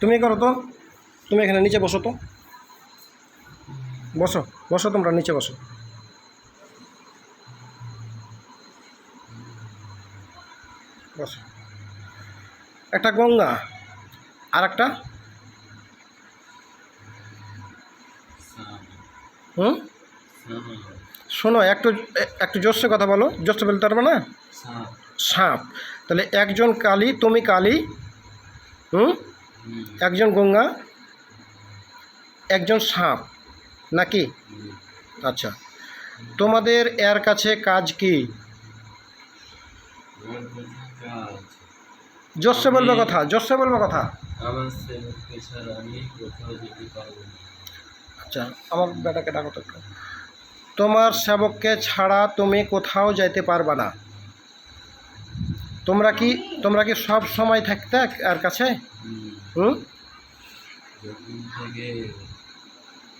তুমি করো তো। তুমি এখানে নিচে বসো তো। বসো বসো তোমরা নিচে বসো। বসো। একটা গঙ্গা আর একটা হুম? শোনো একটু একটু জোরসে কথা বলো। জোরসে বলতে পারবে না? সাপ। তাহলে একজন কালী তুমি কালী। হুম? একজন গঙ্গা একজন সাপ নাকি? আচ্ছা। তোমাদের এর কাছে কাজ কি? জোরসে বলবে কথা জোরসে বলবে কথা। আচ্ছা আমার বেটাকে ডাকো তো তোমার সেবককে ছাড়া তুমি কোথাও যাইতে পারবা না। তোমরা কি তোমরা কি সব সময় থাকতে আর কাছে? হুম, হুম যখন থেকে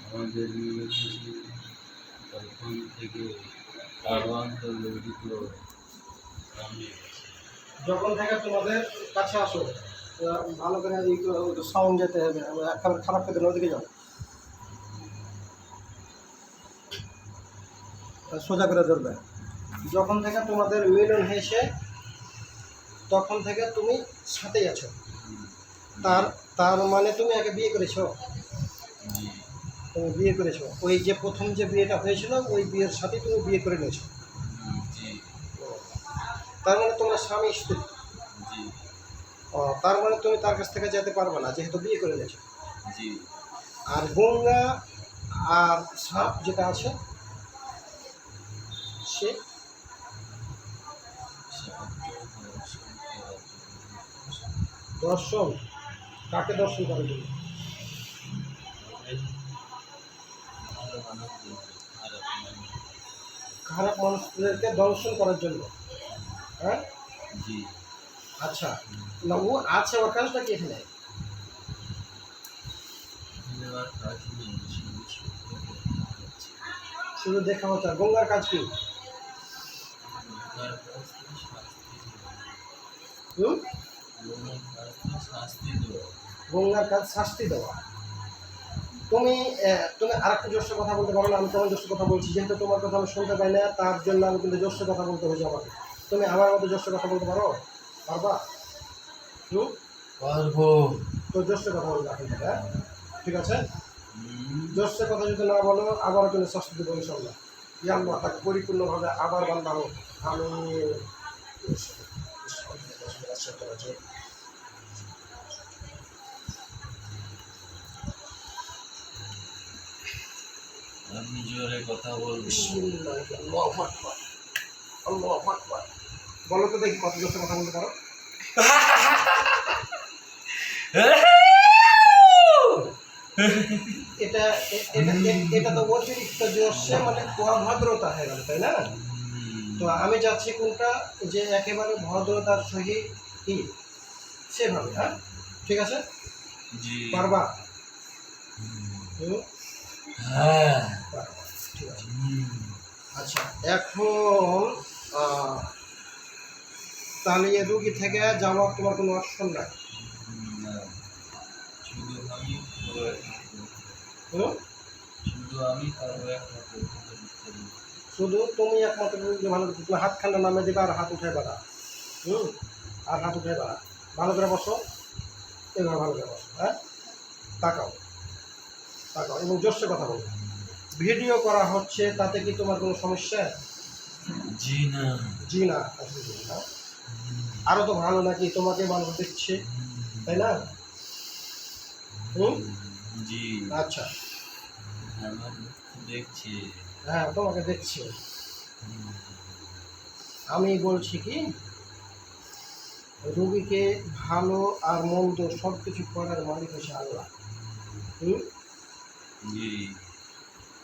আমাদের তখন যখন থেকে তোমাদের কাছে আসো ভালো করে সাউন্ড যেতে হবে একেবারে খারাপ করে দিলে ওদিকে যাও। সোজা করে ধরবে। যখন থেকে তোমাদের মিলন হয়েছে তখন থেকে তুমি সাথেই আছো। তার তার মানে তুমি আগে বিয়ে করেছ? তুমি বিয়ে করেছ। ওই যে প্রথম যে বিয়েটা হয়েছিল ওই বিয়ের সাথে তুমি বিয়ে করে নিয়েছো। তার মানে তোমরা স্বামী স্ত্রী। ও, তার মানে তুমি তার কাছ থেকে যেতে পারবে না যেহেতু বিয়ে করে নিয়েছো। আর গঙ্গা আর সাপ যেটা আছে সে দর্শন কাকে দর্শন করার জন্য খারাপ মানুষদেরকে দর্শন করার জন্য হ্যাঁ? জি। আচ্ছা না ও আছে ওর কাজটা কি এখানে? শুধু দেখা হচ্ছে গঙ্গার কাজ কি? হুম? গঙ্গার কাজ শাস্তি দেওয়া। তুমি তুমি আরেকটু জোরসে কথা বলতে পারো না আমি তোমার জোরসে কথা বলছি। যেহেতু তোমার কথা আমি শুনতে পাই না তার জন্য আমি কিন্তু জোরসে কথা বলতে হয়েছে আমাকে। তুমি আমার মতো জোরসে কথা বলতে পারো? পারবা? হুম? পারব। তো জোরসে কথা বলবে এখন থেকে হ্যাঁ? ঠিক আছে? হুম, কথা যদি না বলো আবার তুমি শাস্তি দেবো ইনশাল্লাহ ইয়াল্লাহ তাকে পরিপূর্ণভাবে আবার বান্ধাবো। আমি আপনি জোরে কথা বলব। আল্লাহু আকবার। আল্লাহু আকবার। বলো তো দেখি কত জোরসে কথা বলতে পারো। এটা এটা এটা তো অতিরিক্ত জোরসে মানে অভদ্রতা হয়ে গেল তাই না? তো আমি যাচ্ছি কোনটা? যে একেবারে ভদ্রতার সহিত কি? সেভাবে হ্যাঁ? ঠিক আছে? পারবা? হুম? হ্যাঁ। ঠিক আচ্ছা এখন তাহলে এ রুগী থেকে যাওয়ার তোমার কোনো অপশন নাই? শুধু? শুধু তুমি একমাত্র রুগী ভালো তুমি হাতখানা নামে দেবে আর হাত উঠে বেড়া। হুম? আর হাত উঠে বেড়া। ভালো করে বসো। এবার ভালো করে বসো হ্যাঁ? তাকাও। তাকাও এবং জোরসে কথা বলো ভিডিও করা হচ্ছে তাতে কি তোমার কোনো সমস্যা? জি না। জি না আরও তো ভালো নাকি তোমাকে মানুষ দেখছে তাই না? হুম? জি। আচ্ছা। দেখছি। হ্যাঁ তোমাকে দেখছি। আমি বলছি কি রুগীকে ভালো আর মন্দ সব কিছু করার মালিক হচ্ছে আল্লাহ। হুম?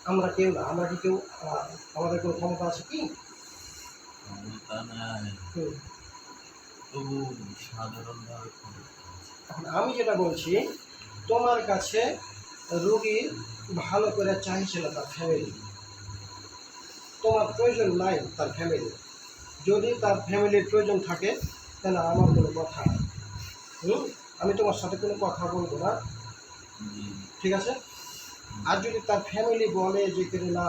আমরা কেউ না আমরা কি কেউ আমাদের কোনো ক্ষমতা আছে কি? ক্ষমতা নাই। তবু সাধারণভাবে এখন আমি যেটা বলছি তোমার কাছে রুগী ভালো করে চাইছে না তার ফ্যামিলি তোমার প্রয়োজন নাই তার ফ্যামিলি যদি তার ফ্যামিলির প্রয়োজন থাকে তাহলে আমার কোনো কথা হুম? আমি তোমার সাথে কোনো কথা বলব না। ঠিক আছে? আর যদি তার ফ্যামিলি বলে যে কিনা না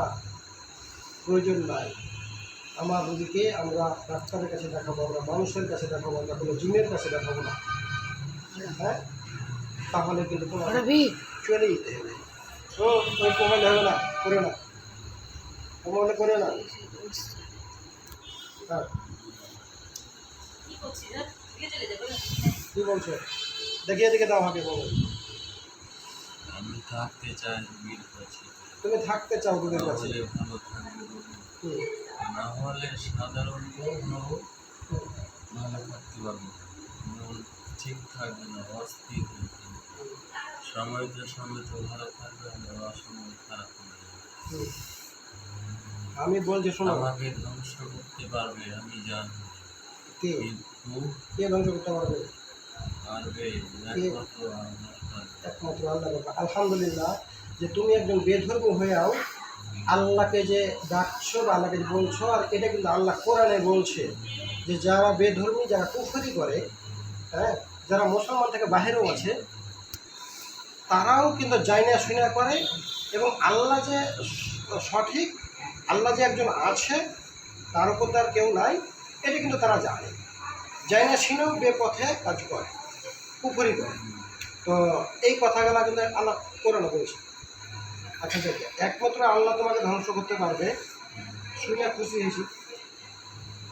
প্রয়োজন নাই আমার রুগীকে আমরা ডাক্তারের কাছে দেখাবো আমরা মানুষের কাছে দেখাবো আমরা কোনো জিনের কাছে দেখাবো না। হ্যাঁ? তাহলে কিন্তু তোমার চলে যেতে হবে। ও ওই মোবাইল হবে না করে না। মোবাইলে করে না। হ্যাঁ। কী বলছো? দেখিয়ে দেখে দাও আমাকে আমি থাকতে চাই রুগীর কাছে তুমি থাকতে চাও রুগীর কাছে? তাহলে ভালো থাকবে। না হলে সাধারণ কোনো ভালো থাকতে পারবে। মন ঠিক থাকবে না অস্থির সময়টার সঙ্গে তো ভালো থাকবে না অসময় খারাপ যাবে। আমি বলছি শোনো। আমাকে ধ্বংস করতে পারবে আমি জানি। কে? কে ধ্বংস করতে পারবে? পারবে একমাত্র আমার। একমাত্র আল্লাহ। আলহামদুলিল্লাহ যে তুমি একজন বেধর্মী হয়েও আল্লাহকে যে ডাকছো বা আল্লাহকে যে বলছো, আর এটা কিন্তু আল্লাহ কোরআনে বলছে যে যারা বেধর্মী, যারা কুফরি করে হ্যাঁ যারা মুসলমান থেকে বাহিরেও আছে, তারাও কিন্তু জাইনা শুনা করে এবং আল্লাহ যে সঠিক, আল্লাহ যে একজন আছে, তার উপর তার কেউ নাই, এটা কিন্তু তারা জানে জাইনা শুনেও বেপথে কাজ করে, কুফরি করে তো এই কথাগুলো কিন্তু আল্লাহ কোরআনে বলছে আচ্ছা দেখে একমাত্র আল্লাহ তোমাকে ধ্বংস করতে পারবে শুনে খুশি হয়েছি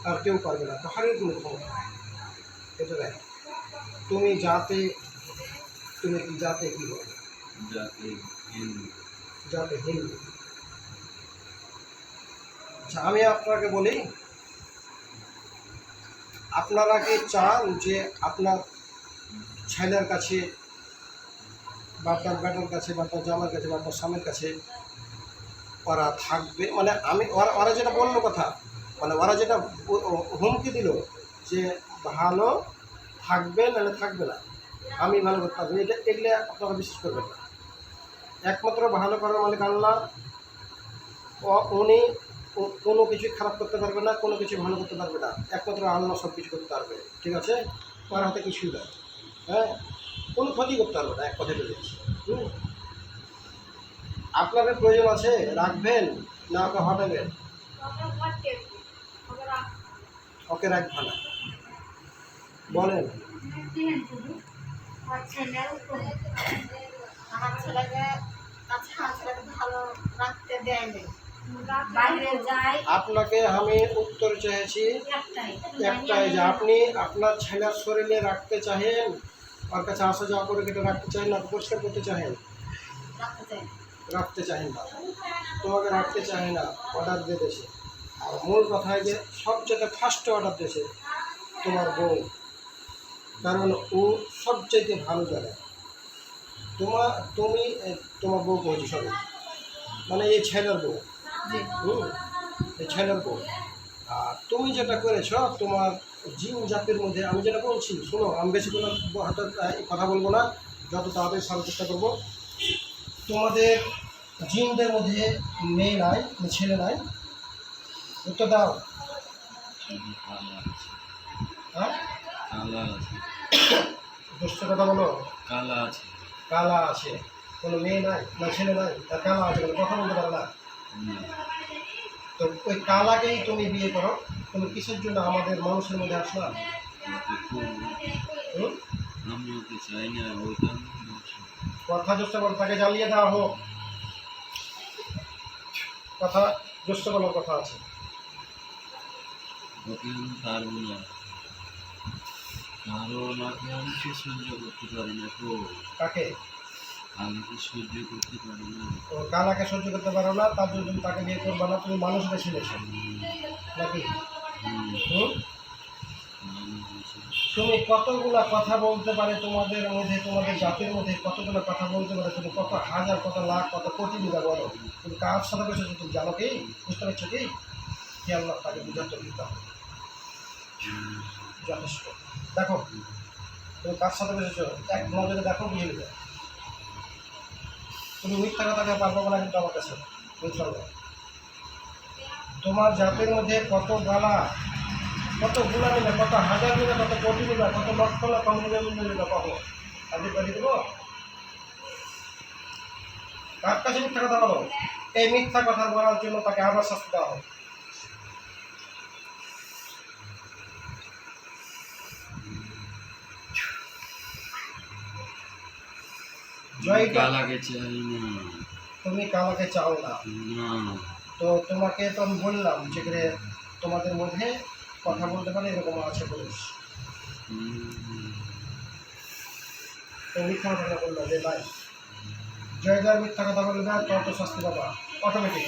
আর কেউ পারবে না। কাহারই কোনো ক্ষমতা এটা দেখ তুমি যাতে তুমি কি যাতে কি হবে? যাতে হিন্দু। যাতে হিন্দু। আচ্ছা আমি আপনাকে বলি আপনারা কি চান যে আপনার ছেলের কাছে বা আপনার বেটার কাছে বা আপনার জামার কাছে বা আপনার স্বামীর কাছে ওরা থাকবে। মানে আমি, ওরা ওরা যেটা বলল কথা মানে ওরা যেটা হুমকি দিল যে ভালো থাকবে, নাহলে থাকবে না। আমি ভালো করতে পারব এটা, এগুলো আপনারা বিশ্বাস করবেন না। একমাত্র ভালো করার মালিক আল্লাহ। উনি কোনো কিছু খারাপ করতে পারবে না, কোনো কিছু ভালো করতে পারবে না। একমাত্র আল্লাহ সব কিছু করতে পারবে। ঠিক আছে? ওর হাতে কিছুই নেই। হ্যাঁ? কোনো ক্ষতি করতে পারবে না এক কথা বলে হুম? আপনাদের প্রয়োজন আছে রাখবেন না ওকে হটাবেন। ওকে রাখবেন না। বলেন। আমার ছেলেকে কাছে আমার ছেলেকে ভালো রাখতে দেয়নি আপনাকে আমি উত্তর চেয়েছি একটাই। একটাই যে আপনি আপনার ছেলের শরীরে রাখতে চাহেন ওর কাছে আসা যাওয়া করে কেটে রাখতে চাহেন না? পরিষ্কার করতে চাহেন রাখতে চাই চাহেন না। তোমাকে রাখতে চাহে না অর্ডার দিয়ে দেশে আর মূল কথা যে সবচেয়ে ফার্স্ট অর্ডার দিয়েছে তোমার বউ। কারণ ও সবচেয়ে ভালো জানে। তোমার তুমি তোমার বউ বলছি সরি মানে এই ছেলের বউ। হুম? এই ছেলের বউ। আর তুমি যেটা করেছ তোমার জিন জাতির মধ্যে আমি যেটা বলছি, শোনো, আমি বেশি কোনো হাতে কথা বলব না, যত তাড়াতাড়ি সারার চেষ্টা করব। তোমাদের জিনদের মধ্যে মেয়ে নাই, ছেলে নাই। উত্তর দাও। হ্যাঁ? দুষ্ট কথা বলো। কালা আছে। কালা আছে কোনো মেয়ে নাই না ছেলে নাই তার কালা আছে কথা বলতে পারে না। তো ওই কালাকেই তুমি বিয়ে করো। তুমি কিসের জন্য আমাদের মানুষের মধ্যে আসলা ওকে করব আমি ওকে চাই না। কথা বলো তাকে জ্বালিয়ে দেওয়া হোক। কথা জ্যেষ্ঠ বলার কথা আছে। ওকে আমি পারব না। কারণ ওকে আমি কি সহ্য করতে পারি না তো? কাকে? কালাকে সহ্য করতে পারি না? তো কালাকে সহ্য করতে পারো না? তার জন্য তাকে বিয়ে করবে না তুমি মানুষ বেছে নিয়েছো। নাকি? তুমি কতগুলা কথা বলতে পারে তোমাদের মধ্যে, তোমাদের জাতির মধ্যে কতগুলো কথা বলতে পারে? তুমি কত হাজার, কত লাখ, কত কোটি বিঘা বলো? তুমি কার সাথে বসে তুমি জানো কি? বুঝতে পারছ কি? কি আল্লাহ তাকে বুঝাতে দিতে হবে। যথেষ্ট। দেখো, তুমি কার সাথে বসেছো? এক নজরে দেখো বুঝে নেবে তুমি মিথ্যা কথাকে পারব না কিন্তু আমার কাছে বুঝতে পারবে তোমার জাতির মধ্যে কত গালা কত গুণা নিবে কত হাজার নিবে কত কোটি নিবে কত লক্ষ লক্ষ মিলে মিলে কখন তাদের পাঠিয়ে দেবো? কার কাছে মিথ্যা কথা বলো? এই মিথ্যা কথা বলার জন্য তাকে আবার শাস্তি দেওয়া হবে। জয়টা কালাকে চাই না তুমি কামাকে চাও না। তো তোমাকে তো আমি বললাম যে করে তোমাদের মধ্যে কথা বলতে পারে এরকম আছে তো মিথ্যা কথা বলল যে ভাই জয়দার মিথ্যা কথা বলবে না তত শাস্তি পাবা অটোমেটিক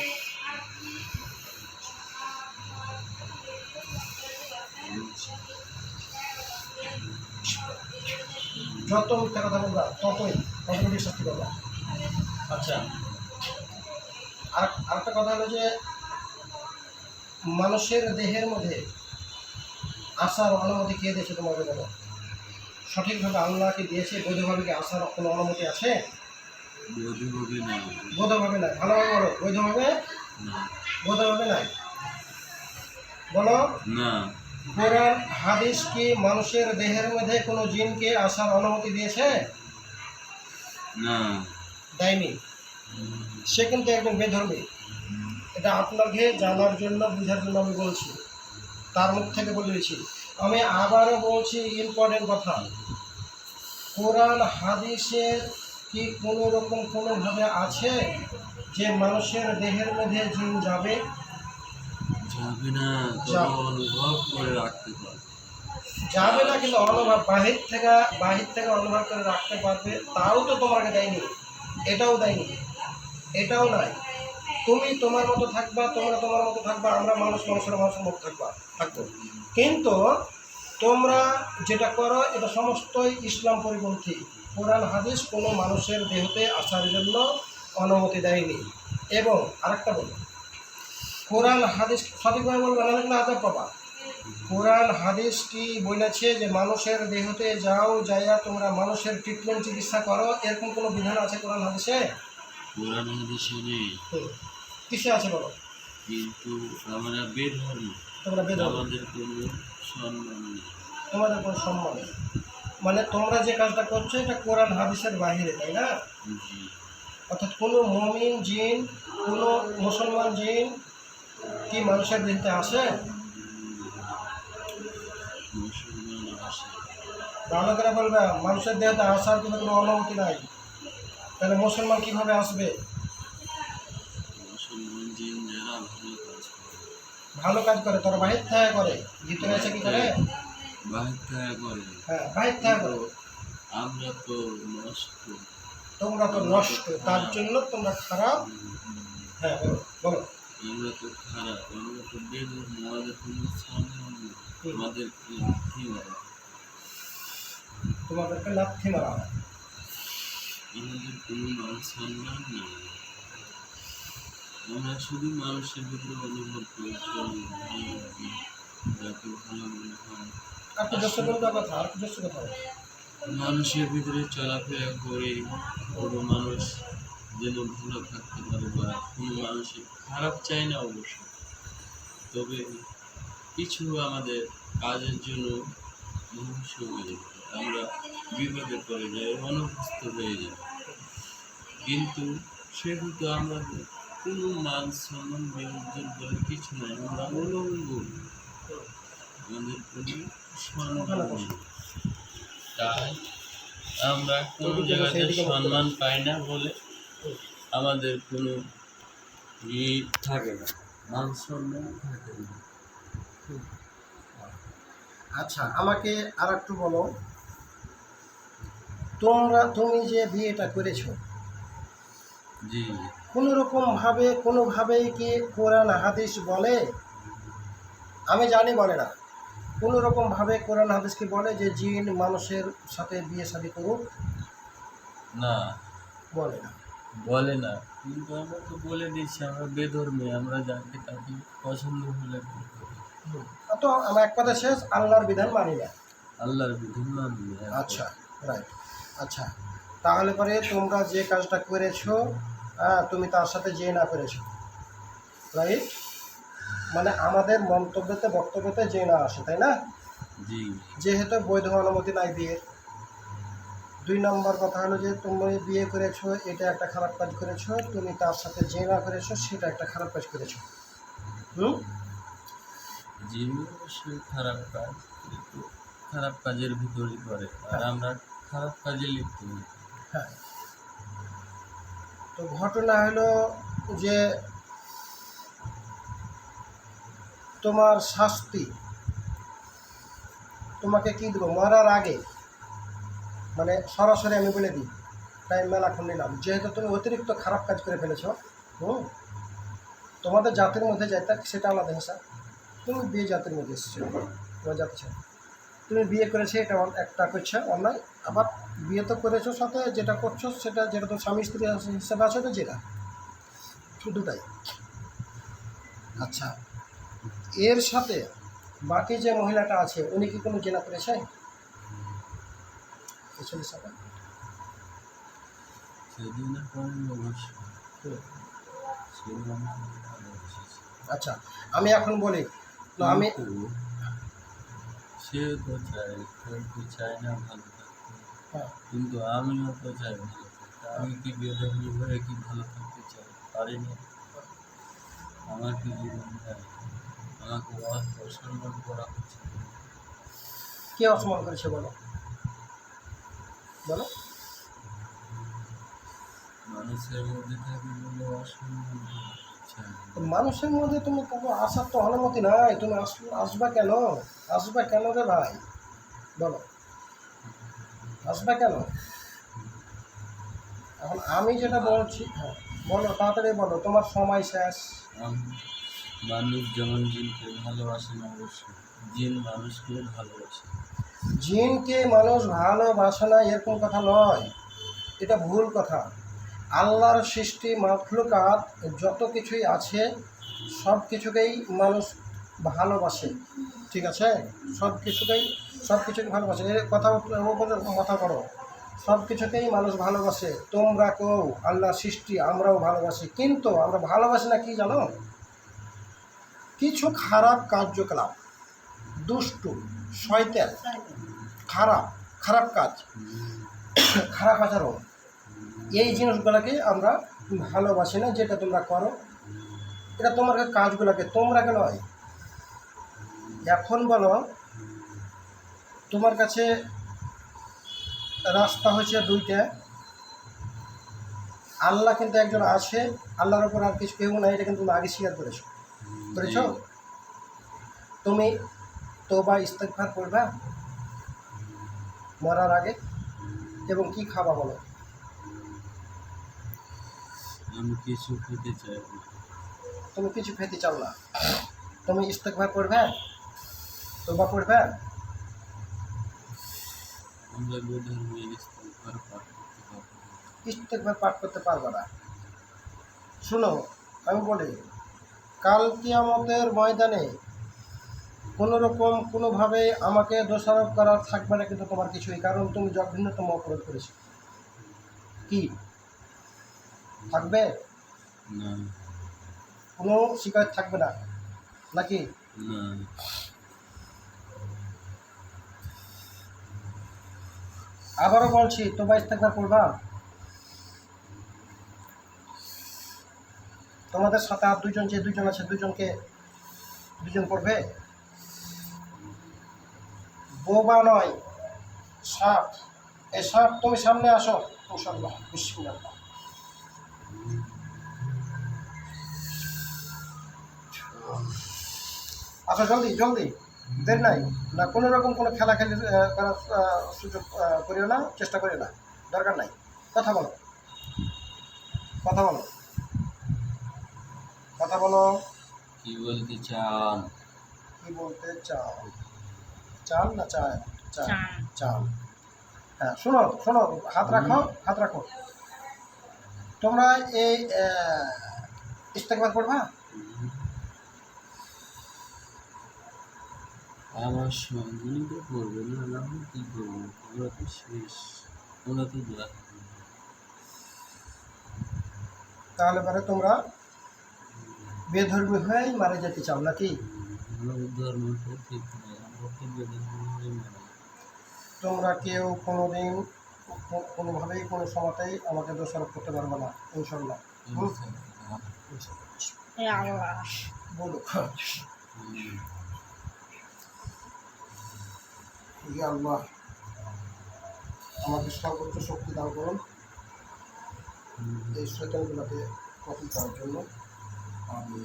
যত মিথ্যা কথা বলবা, ততই অটোমেটিক শাস্তি পাবা। আচ্ছা। আর আরেকটা কথা হলো যে মানুষের দেহের মধ্যে আসার অনুমতি কে দিয়েছে তোমাকে বলো সঠিকভাবে আল্লাহকে দিয়েছে? বৈধভাবে কি আসার কোনো অনুমতি আছে? বধূভাবে নাই। ভালোভাবে বলো। বৈধভাবে? বৈধভাবে নাই। বলো। না। কোরআন হাদিস কি মানুষের দেহের মধ্যে কোনো জিনকে আসার অনুমতি দিয়েছে? না। দেয়নি সে কিন্তু একজন বেধর্মী। এটা আপনাকে জানার জন্য বোঝার জন্য আমি বলছি। তার মুখ থেকে বলে দিয়েছি আমি আবারও বলছি ইম্পর্টেন্ট কথা। কোরআন হাদিসের কি কোনো রকম কোনোভাবে আছে যে মানুষের দেহের মধ্যে জিন যাবে? যাবে না অনুভব করে রাখতে পারবে। যাবে না কিন্তু অনুভব বাহির থেকে বাহির থেকে অনুভব করে রাখতে পারবে তাও তো তোমাকে দেয়নি। এটাও দেয়নি। এটাও নাই। তুমি তোমার মতো থাকবা, তোমরা তোমার মতো থাকবা, আমরা মানুষ, মানুষের মানুষের মতো থাকবা, থাকব। কিন্তু তোমরা যেটা করো, এটা সমস্তই ইসলাম পরিপন্থী। কোরআন, হাদিস কোনো মানুষের দেহতে আসার জন্য অনুমতি দেয়নি। এবং আরেকটা বলো কোরআন, হাদিস সঠিকভাবে বলবে নাহলে কিন্তু আজাব পাবা কোরআন হাদিস কি বলেছে যে, মানুষের দেহতে যাও, যাইয়া তোমরা মানুষের ট্রিটমেন্ট চিকিৎসা করো, এরকম কোনো বিধান আছে কোরআন, হাদিসে? কোরআন হাদিসে নেই। কিসে আছে বলো? কিন্তু আমরা বেধর্ম তোমরা বেদ আমাদের কোনো সম্মান নেই। তোমাদের কোনো সম্মান নেই। মানে তোমরা যে কাজটা করছ এটা কোরআন হাদিসের বাহিরে তাই না? অর্থাৎ কোনো মমিন জিন কোনো মুসলমান জিন কি মানুষের মুসলমান আসে। ভালো করে বলবে মানুষের দেহতে আসার কিন্তু কোনো অনুমতি নাই। তাহলে মুসলমান কীভাবে আসবে? ভালো কাজ করে। তোরা বাহির থেকে করে। ভিতরে এসে কি করে? বাহির থেকে করে। হ্যাঁ বাহির থেকে করে। আমরা তো নষ্ট। তোমরা তো নষ্ট তার জন্য তোমরা খারাপ। হ্যাঁ বলো বলো। আমরা তো খারাপ। আমরা তো বেধর্ম আমাদের কোনো সম্মান নেই। হুম। আমাদের কি কি তোমাদেরকে লাথি মারা হয়। আমাদের কোনো মান সম্মান নেই আমরা শুধু মানুষের ভিতরে অনুভব করি যাকে ভালো মনে হয়। মানুষের ভিতরে চলাফেরা করে কোনো মানুষ যেন ভালো থাকতে পারে বা কোনো মানুষের খারাপ চাই না অবশ্য তবে কিছু আমাদের কাজের জন্য পারে। আমরা বিপদে পড়ে যায় অনুপস্থ হয়ে যায়। কিন্তু সেহেতু আমরা কোনো মান সম্মান বিরোধের বলে কিছু নাই আমরা উলঙ্গ। আমাদের কোনো সম্মান তাই আমরা কোনো জায়গাতে সম্মান পাই না বলে আমাদের কোনো ই থাকে না মান সম্মান থাকে না। আচ্ছা আমাকে আর একটু বলো তোমরা তুমি যে বিয়েটা করেছ জি। কোনো রকমভাবে কোনোভাবেই কি কোরআন হাদিস বলে? আমি জানি বলে না। কোনো রকমভাবে কোরআন হাদিস কি বলে যে জিন মানুষের সাথে বিয়ে শাদি করুক? না। বলে না। বলে না। কিন্তু আমরা তো বলে দিচ্ছি আমরা বেধর্মী আমরা যাকে তাকে পছন্দ হলে তো আমার এক কথা শেষ আল্লাহর বিধান মানি না। আল্লাহর বিধান মানবি আচ্ছা রাইট আচ্ছা তাহলে পরে তোমরা যে কাজটা করেছ হ্যাঁ তুমি তার সাথে যে না করেছ। রাইট মানে আমাদের মন্তব্যতে বক্তব্যতে যে না আসে তাই না? জি। যেহেতু বৈধ অনুমতি নাই বিয়ের। দুই নম্বর কথা হলো যে তুমি বিয়ে করেছ এটা একটা খারাপ কাজ করেছ তুমি তার সাথে যে না করেছ সেটা একটা খারাপ কাজ করেছ। হুম? খারাপ কাজ খারাপ কাজের ভিতরেই পড়ে। আর আমরা খারাপ কাজে লিপ্ত হ্যাঁ। তো ঘটনা হলো যে তোমার শাস্তি, তোমাকে কি দেবো? মরার আগে মানে সরাসরি আমি বলে দিই টাইম মেলাক্ষণ নিলাম। যেহেতু তুমি অতিরিক্ত খারাপ কাজ করে ফেলেছ, হুম? তোমাদের জাতির মধ্যে যাইতা সেটা আলাদা হিসাব। তুমি বিয়ে জাতির মধ্যে এসেছ, তোমার জাতি তুমি বিয়ে করেছে, এটা একটা করছে, অন্যায়। আবার বিয়ে তো করেছ সাথে যেটা করছ সেটা যেটা তো স্বামী স্ত্রী আছে- হিসেবে আছে তো যেটা। শুধু তাই। আচ্ছা এর সাথে বাকি যে মহিলাটা আছে উনি কি কোনো জেনা করেছে? ছেলের সাথে? আচ্ছা আমি এখন বলি আমি সে তো চায় চায় না ভালো। কিন্তু আমিও তো চাই ভালো আমি কি বেদবি হয়ে কি ভালো থাকতে চাই পারি না আমার কি জীবন যায় আমাকে অসম্মান করা হচ্ছে কে অসম্মান করেছে বলো? বলো। মানুষের মধ্যে থাকি বলে অসম্মান চাই মানুষের মধ্যে তুমি কোনো আসার তো অনুমতি নাই। তুমি আস- আসবা কেন? আসবা কেন রে ভাই? বলো। আসবা কেন? এখন আমি যেটা বলছি হ্যাঁ বলো তাড়াতাড়ি বলো তোমার সময় শেষ। মানুষ যেমন জিনকে ভালোবাসে না অবশ্যই জিন মানুষকে ভালোবাসে। জিনকে মানুষ ভালোবাসে না এরকম কথা নয়। এটা ভুল কথা। আল্লাহর সৃষ্টি মাফলুকাত যত কিছুই আছে সব কিছুকেই মানুষ ভালোবাসে। ঠিক আছে? সব কিছুকেই সব কিছুকে ভালোবাসে। এর কথা মাথা করো সব কিছুকেই মানুষ ভালোবাসে। তোমরা কেউ আল্লাহ সৃষ্টি, আমরাও ভালোবাসি। কিন্তু আমরা ভালোবাসি না কি জানো? কিছু খারাপ কার্যকলাপ। দুষ্টু, শয়তান, খারাপ খারাপ কাজ, খারাপ আচরণ। এই জিনিসগুলোকে আমরা ভালোবাসি না, যেটা তোমরা করো। এটা তোমার কাজগুলোকে তোমরাকে নয় এখন বলো তোমার কাছে রাস্তা হয়েছে দুইটা। আল্লাহ কিন্তু একজন আছে আল্লাহর ওপর আর কিছু কেউ নাই এটা কিন্তু তুমি আগে স্বীকার করেছ। করেছ? তুমি তোবা ইস্তেকভার করবা মরার আগে এবং কি খাবা বলো? আমি কিছু খেতে চাই তুমি কিছু খেতে চাও না। তুমি ইস্তেকভার করবে তোবা করবে? আমরা বেধর্মী ইস্তেগফার পাঠ করতে পারব না। পাঠ করতে পারবে না। শুনো আমি বলি কাল কিয়ামতের ময়দানে কোনো রকম কোনোভাবে আমাকে দোষারোপ করার থাকবে না কিন্তু তোমার কিছুই কারণ তুমি জঘন্যতম অপরাধ করেছ। কি? থাকবে? কোনো শিকায়ত থাকবে না? নাকি? আবারও বলছি তোমরা ইস্তেকবার করবা তোমাদের সাথে আর দুজন যে দুজন আছে, দুজনকে, দুজন পড়বে বোবা নয় সাপ এ সাপ তুমি সামনে আসো ইনশাল্লাহ বিসমিল্লাহ। আসো, জলদি জলদি। দের নাই। না কোনো রকম কোনো খেলা খেলি করার সুযোগ করিও না চেষ্টা করিও না। দরকার নাই। কথা বলো। কথা বলো। কথা বলো। কি বলতে চান? কি বলতে চাও? চাল না চায়? চাল চাল হ্যাঁ শোনো শোনো হাত রাখো হাত রাখো। তোমরা এই ইস্তেকবার করবা আমার সঙ্গী তো করবে না আমি কি করব? ওরা তো শেষ ওরা তো তাহলে পরে তোমরা বেধর্মী হয়েই মারা যেতে চাও নাকি? আমরা আমরা হয়ে তোমরা কেউ কোনোদিন কো- কোনোভাবেই কোনো সময়তেই আমাকে দোষারোপ করতে পারবে না ইনশাল্লাহ আল্লাহ। বলো। ইয়া আল্লাহ। আমাকে সর্বোচ্চ শক্তি দান করুন। এই শৈতানগুলোকে কপি করার জন্য। আমি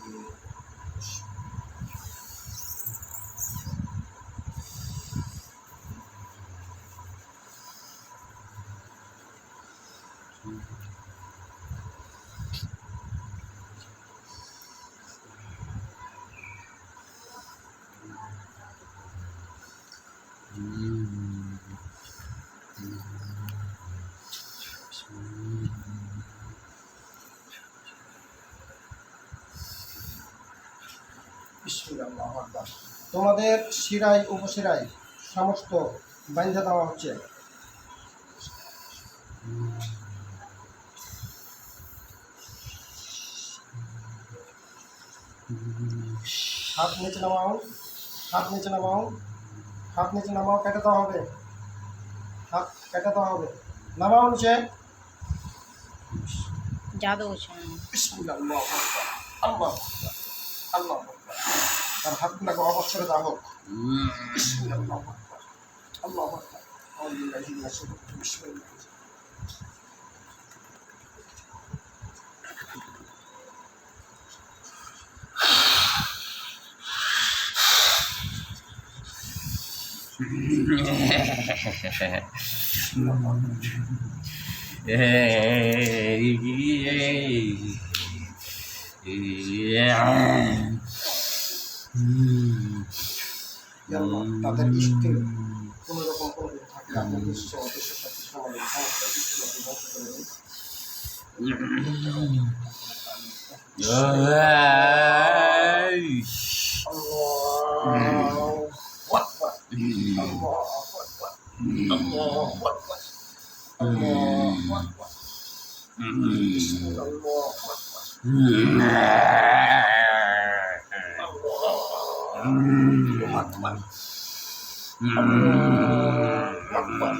বিসমিল্লাহ আল্লাহু আকবার। তোমাদের শিরায় উপশিরায় সমস্ত বান্ধা দেওয়া হচ্ছে হাত নিচে নামাও হাত নিচে নামাও হাত নিচে নামাও কেটে দেওয়া হবে হাত কেটে দেওয়া হবে নামাও নিচে জাদু আল্লাহু। আল্লাহু। আল্লাহু। তার হাতগুলোকে অবসরে বিসমিল্লাহ। আল্লাহু আকবার। আল্লাহ, তাদের ইষ্টের কোনো রকম কোনো কিছু থাকলে আপনি নিশ্চয় অদৃশ্যের সাথে সমাধান সমস্ত ইষ্টগুলোকে ধ্বংস করে দিন। আল্লাহু আকবার। আল্লাহু আকবার।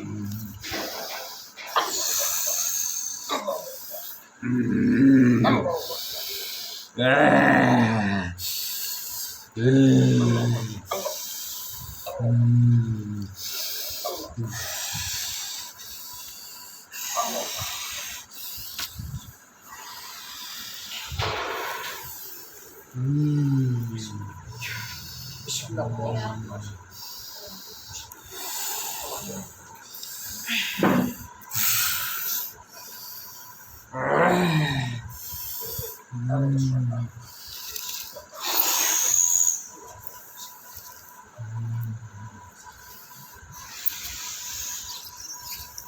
আল্লাহু আকবার। আল্লাহু আকবার। বিসমিল্লাহ, আল্লাহু আকবার। আল্লাহু আকবার। আল্লাহু আকবার। আল্লাহু আকবার।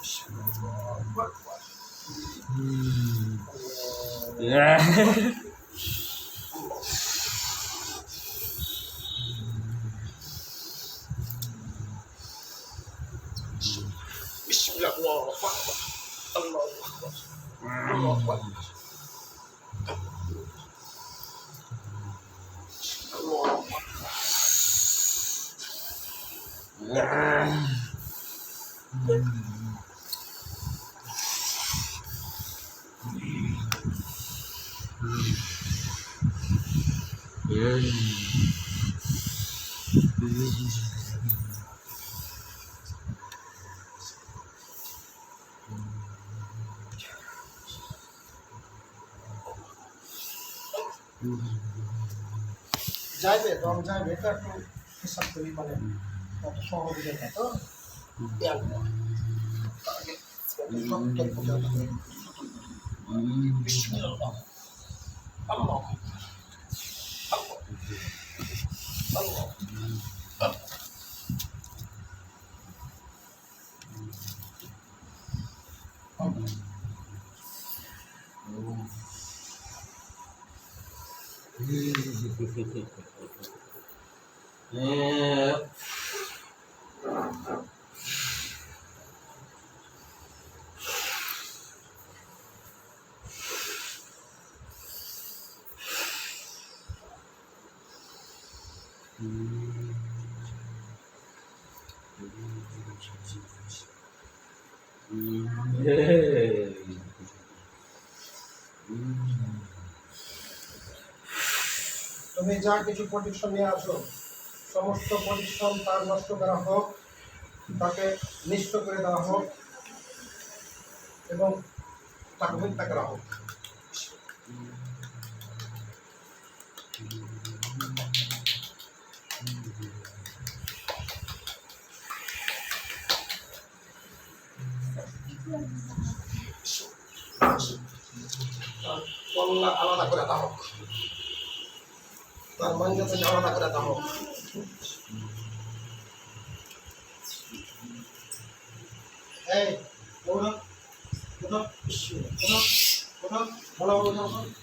বিসমিল্লাহ, আল্লাহু আকবার। বিসমিল্লাহ, আল্লাহু আকবার। আল্লাহু আকবার। আল্লাহু যাইবে দল যাইবে তো একটু হিসাব করি মানে সহযোগিতা তো Thank you. তুমি যা কিছু প্রোটেকশন নিয়ে আসো। সমস্ত পরিশ্রম তার নষ্ট করা হোক, তাকে নিষ্ঠ করে দেওয়া হোক এবং তাকে হত্যা করা হোক। আলাদা করে হোক। তার মঞ্জ থেকে আলাদা করে হোক। এই ওঠো ওঠো ওঠো ওঠো ওঠো ওঠো